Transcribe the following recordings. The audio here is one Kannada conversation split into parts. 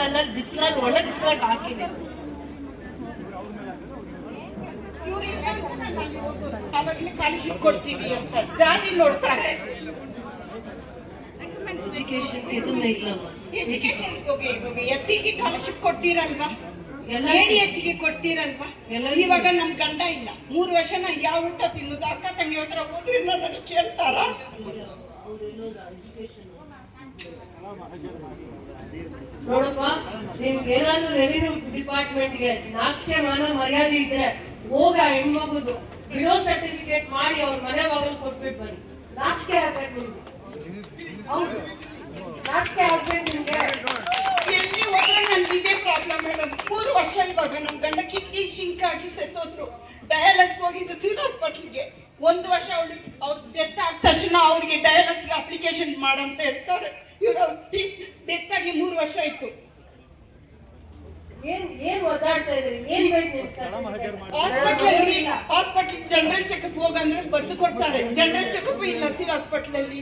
ಅಲ್ಲಲ್ಲಿ ಬಿಸ್ಲಲ್ಲಿ ಒಣಗಿಸ್ದಾಗ ಹಾಕಿದೆ ಅವಾಗಲೇ ಕಳಿಸಿ ಕೊಡ್ತೀವಿ ಅಂತ ಜಾತಿ ನೋಡ್ತಾರೆ ಎಜುಕೇಶನ್ ಇದನ್ನೇ ಹೋಗಿ ಎಜುಕೇಶನ್ ಎಸ್ ಸಿಗೆ ಸ್ಕಾಲರ್ಶಿಪ್ ಕೊಡ್ತೀರಲ್ವಾ ಎಲ್ಲ ಎ ಡಿ ಎಚ್ಗೆ ಕೊಡ್ತೀರಲ್ವಾ? ಎಲ್ಲ ಇವಾಗ ನಮ್ ಗಂಡ ಇಲ್ಲ. ಮೂರು ವರ್ಷ ನಾ ಯಾವ ಊಟ ತಿನ್ನೋದು? ಅಕ್ಕ ತಂಗಿ ಹತ್ರ ಹೋದ್ರೆ ಇಲ್ಲ ನನಗೆ ಕೇಳ್ತಾರ? ನೋಡಪ್ಪ, ನಿಮ್ಗೆ ಏನಾದ್ರು ರೆವಿನ್ಯೂ ಡಿಪಾರ್ಟ್ಮೆಂಟ್ಗೆ ನಾಚಿಕೆ ಮಾನ ಮರ್ಯಾದೆ ಇದ್ರೆ ಹೋಗ ಹೆಣ್ಮಗುದು ಬಿಡೋ ಸರ್ಟಿಫಿಕೇಟ್ ಮಾಡಿ ಅವ್ರ ಮನೆ ಬಾಗಿಲು ಕೊಟ್ಬಿಟ್ಟು ಬನ್ನಿ. ನಾಚಿಕೆ ಆಗ್ಬೇಕು ಹೌದು. ನಾಚಿಕೆ ಆಗ್ಬೇಕು ನಿಮ್ಗೆ. ಹೋದ್ರೆ ನನ್ಗೆ ಇದೇ ಪ್ರಾಬ್ಲಮ್ ಮೇಡಮ್ ಮೂರು ವರ್ಷ ಇವಾಗ ನಮ್ ಗಂಡ ಕಿಟ್ಕಿ ಶಿಂಕ್ ಆಗಿ ಸೆತ್ತೋದ್ರು. ಡಯಾಲಸ್ ಹೋಗಿದ್ದು ಸಿಡ್ ಹಾಸ್ಪಿಟ್ಲಿಗೆ ಒಂದು ವರ್ಷ ಅವಳು ಅವ್ರ ಡೆತ್ ಆದ ತಕ್ಷಣ ಅವ್ರಿಗೆ ಡಯಾಲಸ್ಗೆ ಅಪ್ಲಿಕೇಶನ್ ಮಾಡಂತ ಹೇಳ್ತಾರೆ. ಇವರು ಡೆತ್ ಆಗಿ ಮೂರು ವರ್ಷ ಆಯ್ತು. ಹಾಸ್ಪಿಟಲ್ ಏನ್ ಒದ್ದಾಡ್ತಾ ಇದ್ರಿ ಏನ್ ಬೇಕು ನಿಮ್ಗೆ? certificate? ಹಾಸ್ಪಿಟ್ಲಲ್ಲಿ ಹಾಸ್ಪಿಟ್ಲ್ ಜನರಲ್ ಚೆಕಪ್ ಹೋಗಂದ್ರೆ ಬರ್ದು ಕೊಡ್ತಾರೆ. ಜನರಲ್ ಚೆಕಪ್ ಇಲ್ಲ ಸಿರ್ ಹಾಸ್ಪಿಟಲ್ ಅಲ್ಲಿ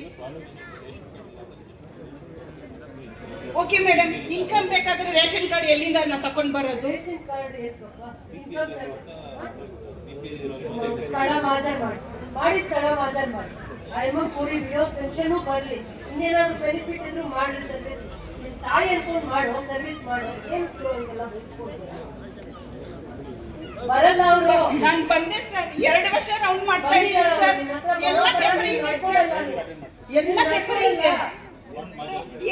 ಓಕೆ ಮೇಡಮ್ ಇನ್ಕಮ್ ಬೇಕಾದ್ರೆ ರೇಷನ್ ಕಾರ್ಡ್ ಎಲ್ಲಿಂದ ನಾ ತಕೊಂಡ್ ಬರೋದು? ರೇಷನ್ ಕಾರ್ಡ್ ಮಾಡಿ ಸ್ಥಳ ಮಾಜರ್ ಮಾಡಿ. ಅಯ್ಯಮ್ಮ ಕೂಡಿ ಬಿಡೋ ಪೆನ್ಷನ್ ಬರಲಿ. ಇನ್ನೇನಾದ್ರು ಬೆನಿಫಿಟ್ ಇದ್ರು ಮಾಡಿ ಸರ್ವಿಸ್. ನಿಮ್ ತಾಯಿ ಅನ್ಕೊಂಡು ಮಾಡೋ ಸರ್ವಿಸ್ ಮಾಡೋ. ಏನ್ ಇದೆಲ್ಲ ಬಯಸ್ಕೊಡ್ತೀರಾ ಬರಲ್ಲ ಅವರು. ನಾನು ಬಂದೆ ಸರ್ ಎರಡು ವರ್ಷ ರೌಂಡ್ ಮಾಡ್ತಾ ಇದ್ದೀನಿ ಸರ್ ಎಲ್ಲ ಪೇಪರ್ ಇದೆ ಸರ್ ಎಲ್ಲ ಪೇಪರ್ ಇದೆ.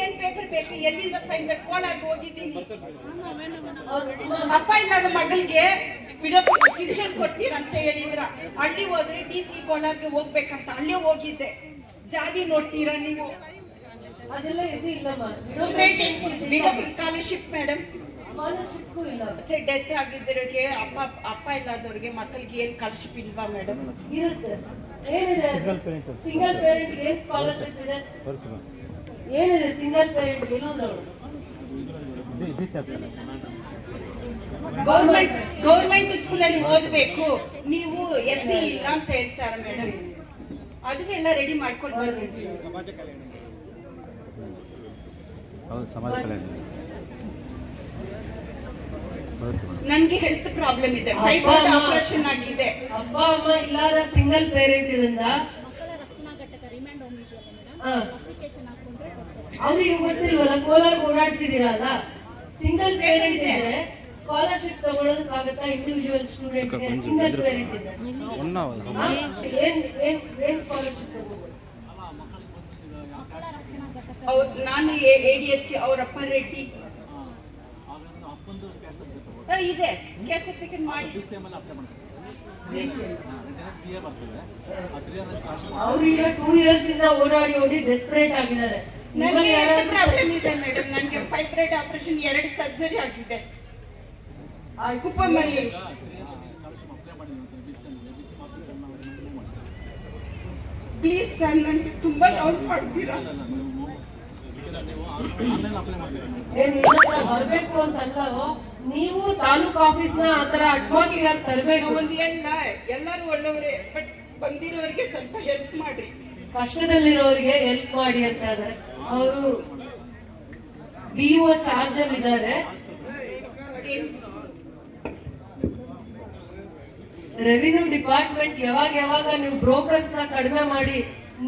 ಏನ್ ಪೇಪರ್ ಬೇಕು? ಎಲ್ಲಿಂದ ಸೈನ್ ಬೇಕು? ಕೋಲಾರ್ಗೆ ಹೋಗಿದ್ದೀನಿ. ಅಪ್ಪ ಇಲ್ಲದ ಮಗಳಿಗೆ. ಫಿಕ್ಷನ್ ಕೊಡ್ತೀರಂತ ಹೇಳಿದ್ರ. ಹಳ್ಳಿ ಹೋದ್ರೆ ಡಿ ಸಿ ಕೋಲಾರ್ಗೆ ಹೋಗ್ಬೇಕಂತ. ಅಲ್ಲೇ ಹೋಗಿದ್ದೆ. ಜಾತಿ ನೋಡ್ತೀರಾ ನೀವು? ಅದೆಲ್ಲ ಇದು ಇಲ್ಲಮ್ಮ. ಸ್ಕಾಲರ್ಶಿಪ್ ಮೇಡಮ್ ಸ್ಕಾಲರ್ಶಿಪ್ ಇಲ್ಲ. ಸರ್ ಡೆತ್ ಆಗಿದ್ದರಿಗೆ ಅಪ್ಪ ಅಪ್ಪ ಇಲ್ಲದವ್ರಿಗೆ ಮಕ್ಕಳಿಗೆ ಏನ್ ಸ್ಕಾಲರ್ಶಿಪ್ ಇಲ್ವಾ ಮೇಡಮ್ ಇರುತ್ತೆ. ಏನಿದೆ? ಸಿಂಗಲ್ ಪೇರೆಂಟ್ ಏನ್ ಸ್ಕಾಲರ್ಶಿಪ್ ಇದೆ? ಏನಿದೆ? ಸಿಂಗಲ್ ಪೇರೆಂಟ್ ಇನ್ನೊಂದು ಗೌರ್ಮೆಂಟ್ ಗೌರ್ಮೆಂಟ್ ಸ್ಕೂಲಲ್ಲಿ ಓದ್ಬೇಕು. ನೀವು ಎಸ್ ಸಿ ಇಲ್ಲ ಅಂತ ಹೇಳ್ತಾರೆ ಮೇಡಮ್ ಅದಕ್ಕೆಲ್ಲ ರೆಡಿ ಮಾಡ್ಕೊಂಡು ಬರ್ಬೇಕು ನನ್ಗೆ ಹೆಲ್ತ್ ಪ್ರಾಬ್ಲಮ್ ಇದೆ. ಆಪರೇಷನ್ ಆಗಿದೆ. ಅಪ್ಪ ಅಮ್ಮ ಇಲ್ಲದ ಸಿಂಗಲ್ ಪೇರೆಂಟ್ ಇರಿಂದ ಮಕ್ಕಳ ರಕ್ಷಣಾ ಘಟಕ ರಿಮ್ಯಾಂಡ್ ಹೋಮ್ ಇದೆಯಲ್ಲ ಅಪ್ಲಿಕೇಶನ್ ಹಾಕೊಂಡ್ರೆ ಕೊಡ್ತಾರೆ. ಅವ್ರಿಗೆ ಗೊತ್ತಿಲ್ವಲ್ಲ ಕೋಲಾರ ಓಡಾಡ್ಸಿದಿರಲ್ಲ ಸಿಂಗಲ್ ಪೇರೆಂಟ್ ಇದ್ರೆ ಸ್ಕಾಲರ್ಶಿಪ್ ತಗೊಳ್ಳೋದಕ್ಕಾಗತ್ತಾ ಇಂಡಿವಿಜುವಲ್ ಸ್ಟೂಡೆಂಟ್? ಏನ್ ಏನ್ ಏನ್ ಸ್ಕಾಲರ್ಶಿಪ್ ತಗೋಬೋದು? ನಾನು ಎ ಡಿ ಎಚ್ ಅವರಪ್ಪ ರೆಡ್ಡಿ. ಇದೆ. ಕ್ಯಾಸ್ಟ್ ಈಗ ಮಾಡಿ. ಅವ್ರೀಗ ಟೂ ಇಯರ್ಸ್ ಇಂದ ಓಡಾಡಿ ಓಡಿ ಡೆಸ್ಪರೇಟ್ ಆಗಿದ್ದಾರೆ. ನನಗೆ ಪ್ರಾಬ್ಲಮ್ ಇದೆ ಮೇಡಮ್ ನನಗೆ ಫೈಬ್ರೈಡ್ ಆಪರೇಷನ್ ಎರಡು ಸರ್ಜರಿ ಆಗಿದೆ. ಕುಪ್ಪಮಲ್ಲಿ ಪ್ಲೀಸ್ ಸರ್ ನನಗೆ ತುಂಬಾ ಡೌಟ್ ಮಾಡ್ತೀರಾ? ಬರ್ಬೇಕು ಅಂತಲ್ಲವೋ ನೀವು ತಾಲೂಕ್ ಆಫೀಸ್ನ ಆತರ ಅಟ್ಮಾಸ್ಫಿಯರ್ ತರಬೇಕು? ಒಂದು ಎಲ್ಲ ಎಲ್ಲರೂ ಒಳ್ಳೆಯವರೇ ಬಟ್ ಬಂದಿರೋರಿಗೆ ಸ್ವಲ್ಪ ಹೆಲ್ಪ್ ಮಾಡ್ರಿ. ಕಷ್ಟದಲ್ಲಿರೋರಿಗೆ ಹೆಲ್ಪ್ ಮಾಡಿ ಅಂತ ಇದಾರೆ ಅವರು ಬಿಒ ಚಾರ್ಜ್ ಅಲ್ಲಿ ಇದ್ದಾರೆ ರೆವಿನ್ಯೂ ಡಿಪಾರ್ಟ್ಮೆಂಟ್ ಯಾವಾಗ ಯಾವಾಗ ನೀವು ಬ್ರೋಕರ್ಸ್ನ ಕಡಿಮೆ ಮಾಡಿ,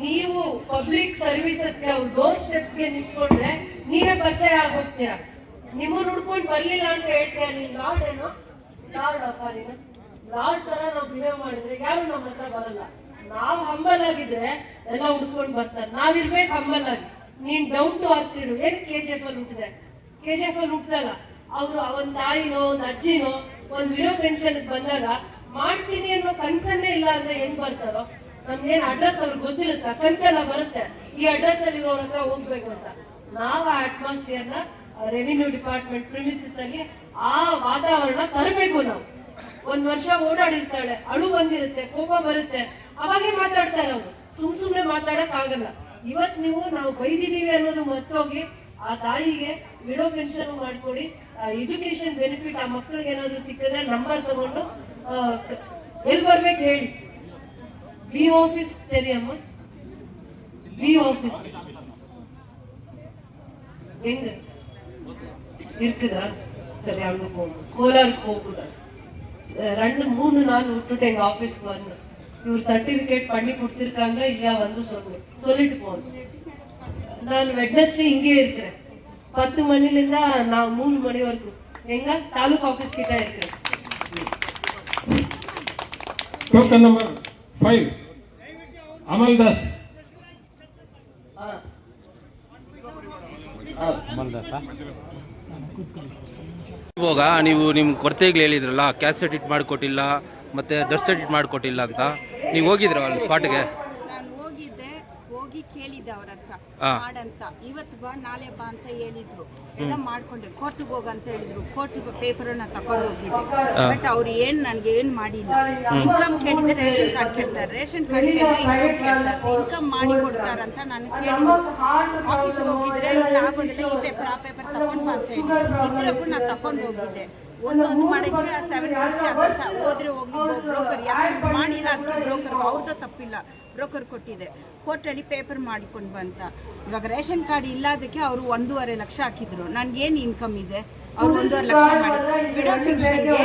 ನೀವು ಪಬ್ಲಿಕ್ ಸರ್ವಿಸಸ್ ಡೋರ್ ಸ್ಟೆಪ್ಸ್ಗೆ ನಿಂತ್ಕೊಂಡ್ರೆ ನೀವೇ ಪರಿಚಯ ಆಗೋಗ್ತೀರಾ ನಿಮ್ಮನ್ನ ಹುಡ್ಕೊಂಡು ಬರ್ಲಿಲ್ಲ ಅಂತ ಹೇಳ್ತೀಯ ನೀನ್? ಲಾರ್ಡ್ ಏನು? ಲಾರ್ಡ್ ಅಪ್ಪ ನೀನು. ಲಾರ್ಡ್ ತರ ನಾವು ಬಿಹೇವ್ ಮಾಡಿದ್ರೆ ಯಾರು ನಮ್ಮ ಹತ್ರ ಬರಲ್ಲ. ನಾವು ಹಂಬಲ್ ಆಗಿದ್ರೆ ಎಲ್ಲ ಹುಡ್ಕೊಂಡು ಬರ್ತಾರೆ. ನಾವಿರ್ಬೇಕು ಹಂಬಲ್ ಆಗಿ. ನೀನ್ ಡೌನ್ ಟು ಆಗ್ತಿರು ಏನ್ ಕೆ ಜಿ ಎಫ್ ಅಲ್ಲಿ ಹುಟ್ಟಿದೆ? ಕೆ ಜಿ ಎಫ್ ಅಲ್ಲಿ ಹುಟ್ಟದಲ್ಲ ಅವ್ರು ಒಂದ್ ತಾಯಿನೋ, ಒಂದ್ ಅಜ್ಜಿನೋ, ಒಂದ್ ವಿರೋ ಪೆನ್ಷನ್ ಬಂದಾಗ ಮಾಡ್ತೀನಿ ಅನ್ನೋ ಕನ್ಸನ್ನೇ ಇಲ್ಲ ಅಂದ್ರೆ ಹೆಂಗ್ ಬರ್ತಾರೋ ನಮ್ಗೇನ್ ಅಡ್ರೆಸ್ ಅವ್ರಿಗೆ ಗೊತ್ತಿರುತ್ತ? ಕನ್ಸೆಲ್ಲ ಬರುತ್ತೆ. ಈ ಅಡ್ರೆಸ್ ಅಲ್ಲಿ ಇರೋರ ಹತ್ರ ಹೋಗ್ಬೇಕು ಅಂತ. ನಾವ್ ಆ ಅಟ್ಮಾಸ್ಫಿಯರ್ನ ರೆವಿನ್ಯೂ ಡಿಪಾರ್ಟ್ಮೆಂಟ್ ಪ್ರಿಮಿಸಿಸ್ ಅಲ್ಲಿ ಆ ವಾತಾವರಣ ತರಬೇಕು ನಾವು. ಒಂದ್ ವರ್ಷ ಓಡಾಡಿರ್ತಾಳೆ, ಅಳು ಬಂದಿರುತ್ತೆ, ಕೋಪ ಬರುತ್ತೆ. ಅವಾಗೆ ಮಾತಾಡ್ತಾರೆ ಅವ್ರು ಸುಮ್ ಸುಮ್ನೆ ಮಾತಾಡಕ್ ಆಗಲ್ಲ. ಇವತ್ ನೀವು, ನಾವು ಬೈದಿದೀವಿ ಅನ್ನೋದು ಮತ್ತೋಗಿ ಆ ತಾಯಿಗೆ ವಿಡೋ ಪೆನ್ಷನ್ ಮಾಡ್ಕೊಡಿ. ಎಜುಕೇಶನ್ ಬೆನಿಫಿಟ್ ಆ ಮಕ್ಕಳಿಗೆ ಏನಾದ್ರು ಸಿಕ್ಕಿದ್ರೆ ನಂಬರ್ ತಗೊಂಡು ಆ, ಕ- ಎಲ್ ಬರ್ಬೇಕು ಹೇಳಿ ಬಿ ಆಫೀಸ್ ಸರಿ ಅಮ್ಮ ಬಿ ಆಫೀಸ್ எங்க இருக்குதா சரி அங்க போகும் கோலாருக்கு போகுதா அஹ் ரெண்டு மூணு நாள் விட்டுட்டு எங்க ஆபீஸ்க்கு வரணும் இவர் சர்டிபிகேட் பண்ணி கொடுத்திருக்காங்க இல்லையா வந்து சொல்லுங்க சொல்லிட்டு போகணும் நான் வெட்னஸ்டே இங்கே இருக்கிறேன் பத்து மணில இருந்தா நான் மூணு மணி வரைக்கும் எங்க தாலுக் ஆபீஸ் கிட்ட இருக்கிறேன் token number five Amal Das ஆ. ಅಮಲ್ ದಾಸ ಇವಾಗ ನೀವು ನಿಮ್ಮ ಕೊರತೆಗಳು ಹೇಳಿದ್ರಲ್ಲ ಕ್ಯಾಸ್ಟ್ ಸರ್ಟಿಫಿಕೇಟ್ ಮಾಡಿಕೊಟ್ಟಿಲ್ಲ ಮತ್ತೆ ಡಸ್ಟ್ ಸರ್ಟಿಫಿಕೇಟ್ ಮಾಡಿಕೊಟ್ಟಿಲ್ಲ ಅಂತ ನೀವು ಹೋಗಿದ್ರ ಅಲ್ಲಿ ಸ್ಪಾಟ್ಗೆ ಮಾಡಂತ. ಇವತ್ತು ಬಾ ನಾಳೆ ಬಾ ಅಂತ ಹೇಳಿದ್ರು. ಎಲ್ಲ ಮಾಡ್ಕೊಂಡೆ. ಕೋರ್ಟ್ಗೆ ಹೋಗ ಅಂತ ಹೇಳಿದ್ರು. ಕೋರ್ಟ್ ಪೇಪರ್ ಅನ್ನ ತಕೊಂಡು ಹೋಗಿದ್ದೆ. ಬಟ್ ಅವ್ರು ಏನ್ ನನ್ಗೆ ಏನ್ ಮಾಡಿಲ್ಲ. ಇನ್ಕಮ್ ಕೇಳಿದ್ರೆ ರೇಷನ್ ಕಾರ್ಡ್ ಕೇಳ್ತಾರೆ. ರೇಷನ್ ಕಾರ್ಡ್ ಕೇಳಿದ್ರೆ ಇನ್ಕಮ್ ಕೇಳ್ತಾರೆ. ಇನ್ಕಮ್ ಮಾಡಿ ಕೊಡ್ತಾರಂತ ನಾನು ಕೇಳಿದ್ರು ಆಫೀಸ್ಗೆ ಹೋಗಿದ್ರೆ ಇಲ್ಲ ಆಗೋದಿಲ್ಲ ಈ ಪೇಪರ್ ಆ ಪೇಪರ್ ತಕೊಂಡ್ ಬಾ ಅಂತ ಹೇಳಿದ್ರು. ಇದ್ರಿಗೂ ನಾನು ತಕೊಂಡು ಹೋಗಿದ್ದೆ. ಒಂದೊಂದು ಮಾಡಕ್ಕೆ ಸೆವೆನ್ ಫಿಫ್ಟಿ ಆಗಂತ ಹೋದ್ರೆ ಹೋಗಿ ಬ್ರೋಕರ್ ಯಾಕೆ ಮಾಡಿಲ್ಲ? ಅದಕ್ಕೆ ಬ್ರೋಕರ್ ಅವ್ರದ್ದು ತಪ್ಪಿಲ್ಲ. ಬ್ರೋಕರ್ ಕೊಟ್ಟಿದೆ. ಕೋರ್ಟಲ್ಲಿ ಪೇಪರ್ ಮಾಡಿಕೊಂಡು ಬಂತ. ಇವಾಗ ರೇಷನ್ ಕಾರ್ಡ್ ಇಲ್ಲದಕ್ಕೆ ಅವರು ಒಂದೂವರೆ ಲಕ್ಷ ಹಾಕಿದ್ರು. ನನ್ಗೆ ಏನು ಇನ್ಕಮ್ ಇದೆ? ಅವ್ರು ಒಂದೂವರೆ ಲಕ್ಷ ಮಾಡಿ ವಿಡೋ ಫಿಕ್ಷನ್ಗೆ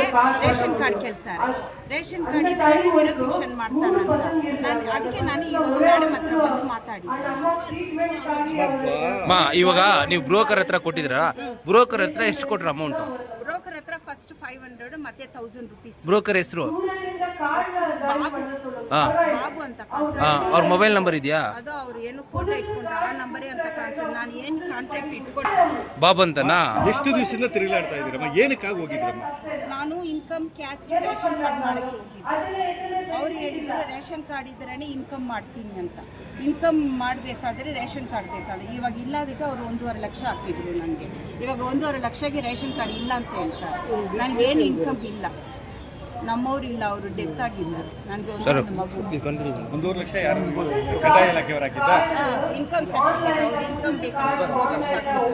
ರೇಷನ್ ಕಾರ್ಡ್ ಕೇಳ್ತಾರೆ. ರೇಷನ್ ಕಾರ್ಡ್ ಇದ್ರೆ ವಿಡೋ ಫಿಕ್ಷನ್ ಮಾಡ್ತಾನಂತ. ನಾನು ಅದಕ್ಕೆ ನಾನು ಇವಾಗ ಮೇಡಮ್ ಹತ್ರ ಬಂದು ಮಾತಾಡಿದ್ದೆ. ಮಾ ಇವಾಗ ನೀವು ಬ್ರೋಕರ್ ಹತ್ರ ಕೊಟ್ಟಿದ್ರಾ ಬ್ರೋಕರ್ ಹತ್ರ ಎಷ್ಟು ಕೊಟ್ರ ಅಮೌಂಟ್ ಫೈವ್ ಹಂಡ್ರೆಡ್ ಮತ್ತೆ ತೌಸಂಡ್ ರುಪೀಸ್ ಬ್ರೋಕರ್ ಹೆಸರು? ಬಾಬು. ಅಂತ ಹಾ. ಅವ್ರ ಮೊಬೈಲ್ ನಂಬರ್ ಇದೆಯಾ? ಅದು ಅವ್ರು ಏನು ಫೋಟೋ ಇಟ್ಕೊಂಡ್ರೆ ಆ ನಂಬರೇ ಅಂತ ಕಾಣ್ತದೆ ನಾನು ಏನು ಕಾಂಟ್ರಾಕ್ಟ್ ಇಟ್ಕೊಂಡು? ಬಾಬ್ ಅಂತನಾ? ಎಷ್ಟು ದಿವಸದಿಂದ ತಿರುಗಾಡ್ತಾ ಇದ್ದೀರಮ್ಮ? ಏನಕ್ಕಾಗಿ ಹೋಗಿದ್ರಮ್ಮ? ನಾನು ಇನ್ಕಮ್ ಕ್ಯಾಸ್ಟ್ ರೇಷನ್ ಕಾರ್ಡ್ ಮಾಡಕ್ಕೆ ಹೋಗಿದ್ದೆ. ಹೇಳಿದ್ರು ರೇಷನ್ ಕಾರ್ಡ್ ಇದ್ರೇ ಇನ್ಕಮ್ ಮಾಡ್ತೀನಿ ಅಂತ. ಇನ್ಕಮ್ ಮಾಡಬೇಕಾದ್ರೆ ರೇಷನ್ ಕಾರ್ಡ್ ಬೇಕಾದ್ರೆ. ಇವಾಗ ಇಲ್ಲದಕ್ಕೆ ಅವರು ಒಂದೂವರೆ ಲಕ್ಷ ಹಾಕಿದ್ರು ನನಗೆ. ಇವಾಗ ಒಂದೂವರೆ ಲಕ್ಷಕ್ಕೆ ರೇಷನ್ ಕಾರ್ಡ್ ಇಲ್ಲ ಅಂತ ಹೇಳ್ತಾರೆ. ನನಗೇನು ಇನ್ಕಮ್ ಇಲ್ಲ. ನಮ್ಮವ್ರಿಲ್ಲ ಅವರು ಡೆತ್ ಆಗಿದ್ದಾರೆ. ನನಗೆ ಒಂದು ಮಗು. ಒಂದೂವರೆ ಲಕ್ಷ ಯಾರು ಕಂದಾಯ ಇಲಾಖೆಯವರು ಹಾಕಿದ್ದ? ಇನ್ಕಮ್ ಸರ್ಟಿಫಿಕೇಟ್ ಅವ್ರು ಇನ್ಕಮ್ ಬೇಕಾದ್ರೆ ಒಂದೂವರೆ ಲಕ್ಷ ಹಾಕಿದ್ರು.